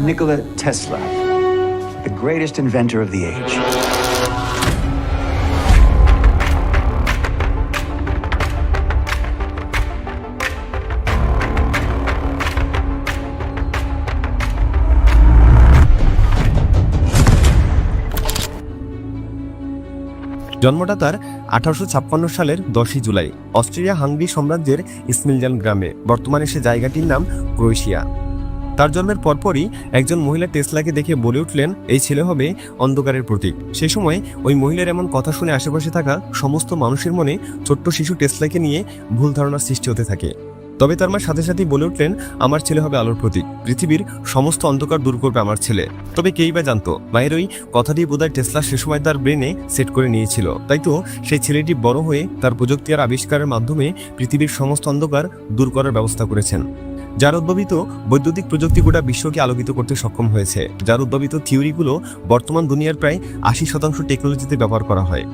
Nikola Tesla, the greatest inventor of the age. জন্মটা তার আঠারোশো ছাপ্পান্ন সালের দশই জুলাই অস্ট্রেলিয়া হাঙ্গরি সাম্রাজ্যের ইসমিলজান গ্রামে বর্তমানে সে জায়গাটির নাম ক্রোয়েশিয়া তার জন্মের পরপরই একজন মহিলা টেসলাকে দেখে বলে উঠলেন, এই ছেলে হবে অন্ধকারের প্রতীক। সে সময় ওই মহিলার এমন কথা শুনে আশেপাশে থাকা সমস্ত মানুষের মনে ছোট্ট শিশু টেসলাকে নিয়ে ভুল ধারণার সৃষ্টি হতে থাকে। তবে তার মা সাথে সাথেই বলে উঠলেন, আমার ছেলে হবে আলোর প্রতীক। পৃথিবীর সমস্ত অন্ধকার দূর করবে আমার ছেলে। তবে কেই বা জানতো, মায়ের ওই কথাটি বোধহয় টেসলা সে সময় তার ব্রেনে সেট করে নিয়েছিল। তাই তো সেই ছেলেটি বড় হয়ে তার প্রযুক্তি আর আবিষ্কারের মাধ্যমে পৃথিবীর সমস্ত অন্ধকার দূর করার ব্যবস্থা করেছেন। যার উদ্ভাবিত বৈদ্যুতিক প্রযুক্তি গোটা বিশ্বকে আলোকিত করতে সক্ষম হয়েছে। যার উদ্ভাবিত থিওরিগুলো বর্তমান দুনিয়ার প্রায় আশি শতাংশ টেকনোলজিতে ব্যবহার করা হয়।